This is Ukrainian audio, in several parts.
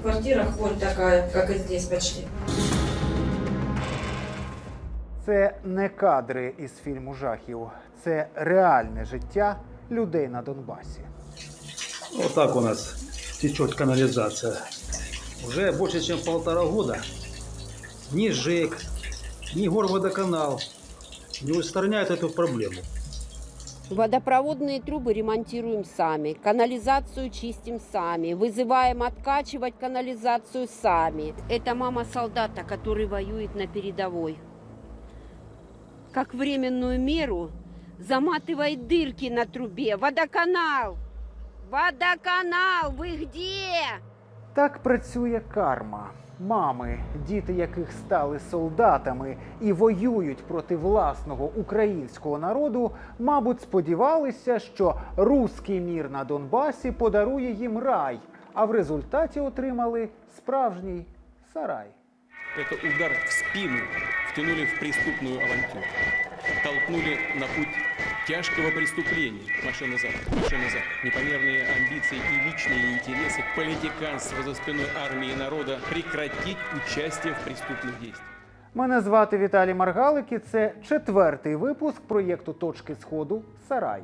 этих квартирах вонь такая, как и здесь почти. Це не кадри із фільму жахів, це реальне життя людей на Донбасі. Вот так у нас течет канализация. Уже больше, чем полтора года ни ЖЭК, ни Горводоканал не устраняют эту проблему. Водопроводные трубы ремонтируем сами, канализацию чистим сами, вызываем откачивать канализацию сами. Это мама солдата, который воюет на передовой. Как временную меру заматывает дырки на трубе. Водоканал! Водоканал, вы где? Так працює карма. Мами, діти яких стали солдатами і воюють проти власного українського народу, мабуть, сподівалися, що руський мір на Донбасі подарує їм рай, а в результаті отримали справжній сарай. Это удар в спину втянули в преступную авантюру. Толкнули на путь тяжкого преступления. Маша назад, Маша назад. Непомерные амбиции и личные интересы, политиканство за спиной армии и народа прекратить участие в преступных действиях. Мене звати Віталій Маргалик і це четвертий випуск проєкту Точки Сходу Сарай.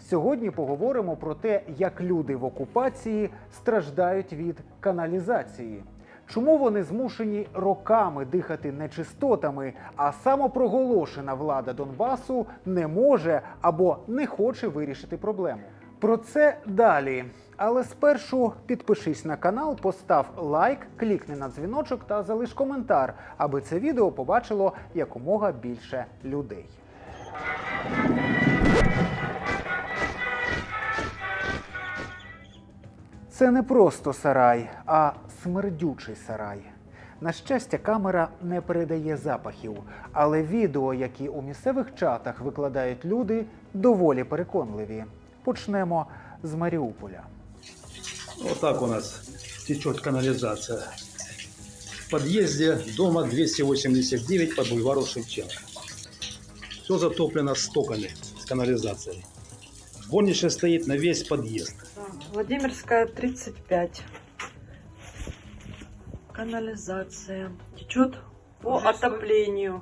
Сьогодні поговоримо про те, як люди в окупації страждають від каналізації. Чому вони змушені роками дихати нечистотами, а самопроголошена влада Донбасу не може або не хоче вирішити проблему? Про це далі. Але спершу підпишись на канал, постав лайк, клікни на дзвіночок та залиш коментар, аби це відео побачило якомога більше людей. Це не просто сарай, а смердючий сарай. На щастя, камера не передає запахів, але відео, які у місцевих чатах викладають люди, доволі переконливі. Почнемо з Маріуполя. Вот так у нас течет канализация. В подъезде дома 289 по бульвару Шевченко. Все затоплено стоками с канализацией. Сборнище стоит на весь подъезд. Владимирская, 35. Канализация. Течет по Уже отоплению.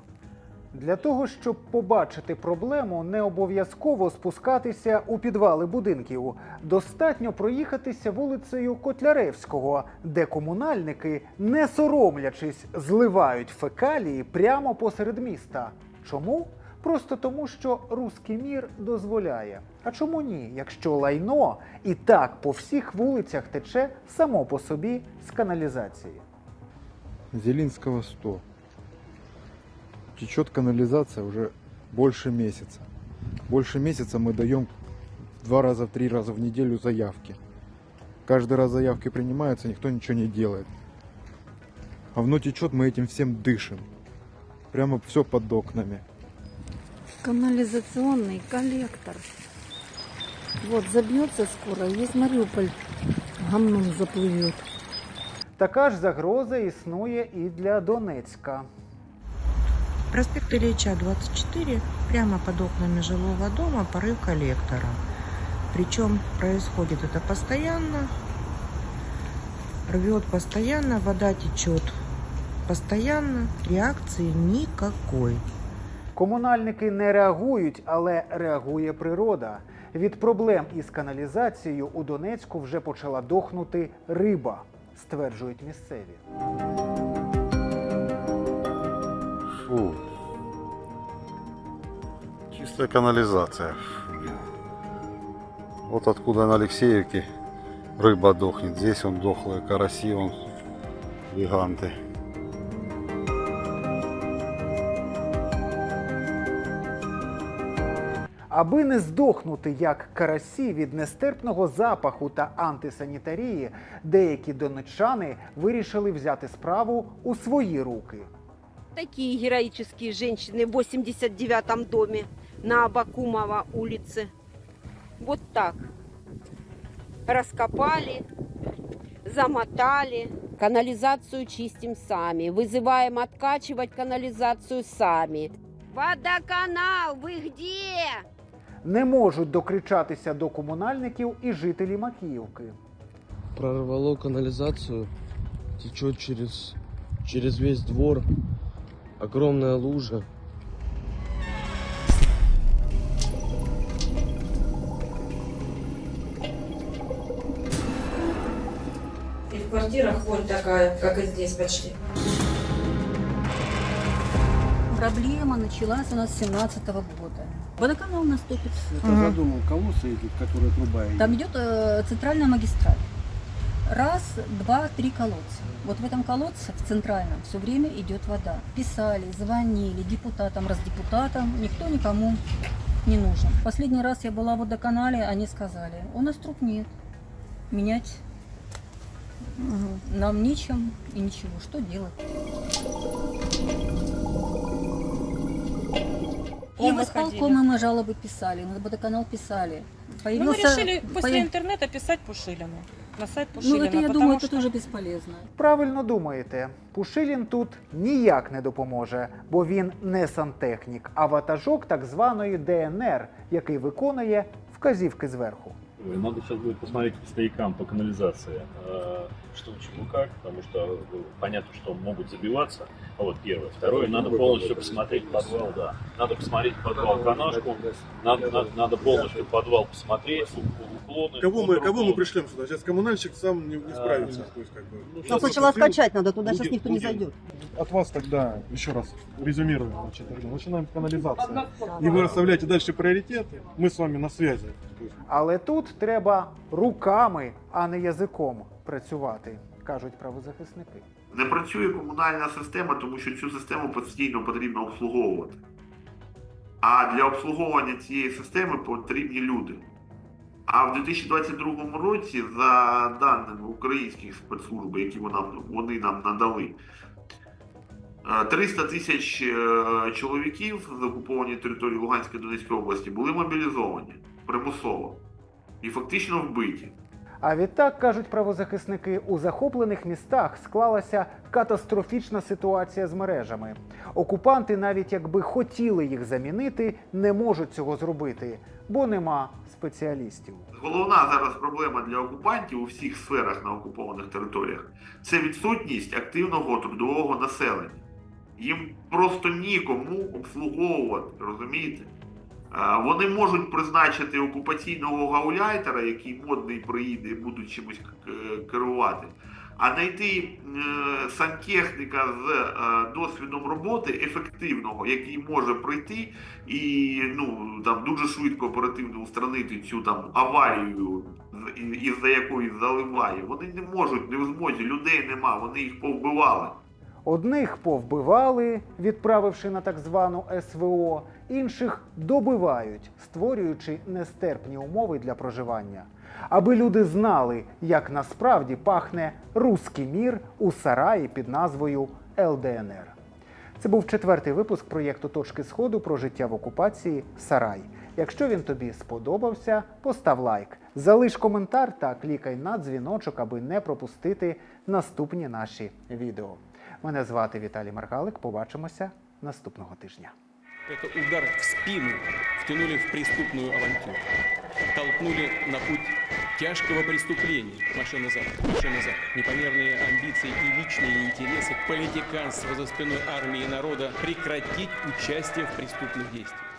Для того, щоб побачити проблему, не обов'язково спускатися у підвали будинків. Достатньо проїхатися вулицею Котляревського, де комунальники, не соромлячись, зливають фекалії прямо посеред міста. Чому? Просто тому, що руський мір дозволяє. А чому ні? Якщо лайно і так по всіх вулицях тече само по собі з каналізації. Зелинского 100. Течет канализация уже больше месяца. Больше месяца мы даем в два раза, в три раза в неделю заявки. Каждый раз заявки принимаются, никто ничего не делает. Говно течет, мы этим всем дышим. Прямо все под окнами. Канализационный коллектор. Вот, забьется скоро, весь Мариуполь гамном заплывет. Така ж загроза існує і для Донецька. Проспект Ильича, 24, прямо под окнами жилого дома порыв коллектора. Причем происходит это постоянно, рвет постоянно, вода течет постоянно, реакции никакой. Комунальники не реагують, але реагує природа. Від проблем із каналізацією у Донецьку вже почала дохнути риба, стверджують місцеві. Фу. Чистая канализация. Вот откуда на Алексеевке рыба дохнет. Здесь он дохлые караси, он гиганты. Аби не здохнути як карасі від нестерпного запаху та антисанітарії, деякі донеччани вирішили взяти справу у свої руки. Такие героические женщины в 89-м доме на Абакумова улице. Вот так. Раскопали, замотали. Канализацию чистим сами. Вызываем откачивать канализацию сами. Водоканал, вы где? Не можуть докричатися до комунальників і жителі Макіївки. прорвало канализацию течет через, через весь двор. Огромная лужа. И в квартирах вонь такая, как и здесь почти. Проблема началась у нас с 17 года. Водоканал на 100 Кто задумал, кому светит, которая труба идет? Там идет э, центральная магистраль. Раз, два, три колодца. Вот в этом колодце, в центральном, все время идет вода. Писали, звонили депутатам, раздепутатам, никто никому не нужен. Последний раз я была в водоканале, они сказали, у нас труб нет, менять нам нечем и ничего, что делать? И в исполкомы мы жалобы писали, на водоканал писали. Ну, мы Появился- решили после появ- интернета писать Пушилину. На сайт Ну, Пушилина. это, я потому думаю, что... это тоже бесполезно. Правильно думаєте, Пушилін тут ніяк не допоможе, бо він не сантехнік, а ватажок так званої ДНР, який виконує вказівки зверху. Надо сейчас будет посмотреть по стоякам по канализации, э, что чему как, потому что э, понятно, что могут забиваться. Вот первое. Второе, надо полностью посмотреть подвал, да. Надо посмотреть подвал канашку, надо, надо, надо полностью подвал посмотреть, уклоны. Кого мы, кого мы пришлем сюда? Сейчас коммунальщик сам не, не справится. А, То есть, как бы, Ну, Сейчас сначала вот скачать надо, туда будет- сейчас никто не будет. зайдет. От вас тогда, еще раз, резюмируем. Значит, начинаем канализация. И вы расставляете дальше приоритеты. Мы с вами на связи. Але тут треба руками, а не язиком працювати, кажуть правозахисники. Не працює комунальна система, тому що цю систему постійно потрібно обслуговувати. А для обслуговування цієї системи потрібні люди. А в 2022 році, за даними українських спецслужб, які вони нам надали, е, 300 тисяч е, чоловіків з окупованої території Луганської та Донецької області були мобілізовані примусово і фактично вбиті. А відтак, кажуть правозахисники, у захоплених містах склалася катастрофічна ситуація з мережами. Окупанти, навіть якби хотіли їх замінити, не можуть цього зробити, бо нема спеціалістів. Головна зараз проблема для окупантів у всіх сферах на окупованих територіях це відсутність активного трудового населення. Їм просто нікому обслуговувати, розумієте? Е, Вони можуть призначити окупаційного гауляйтера, який модний приїде буде чимось керувати. А знайти е, сантехніка з е, досвідом роботи ефективного, який може прийти і ну там дуже швидко оперативно устранити цю там аварію, із-за якої заливає. Вони не можуть, не в змозі, людей нема, вони їх повбивали. Одних повбивали, відправивши на так звану СВО, інших добивають, створюючи нестерпні умови для проживання. Аби люди знали, як насправді пахне руський мір у сараї під назвою ЛДНР. Це був четвертий випуск проєкту Точки Сходу про життя в окупації Сарай. Якщо він тобі сподобався, постав лайк, залиш коментар та клікай на дзвіночок, аби не пропустити наступні наші відео. Мене звати Віталій Маргалик. Побачимося наступного тижня. Это удар в спину втянули в преступную авантюру. Толкнули на путь тяжкого преступления. Машина назад, машина назад. Непомерные амбиции и личные интересы, политиканство за спиной армии и народа прекратить участие в преступных действиях.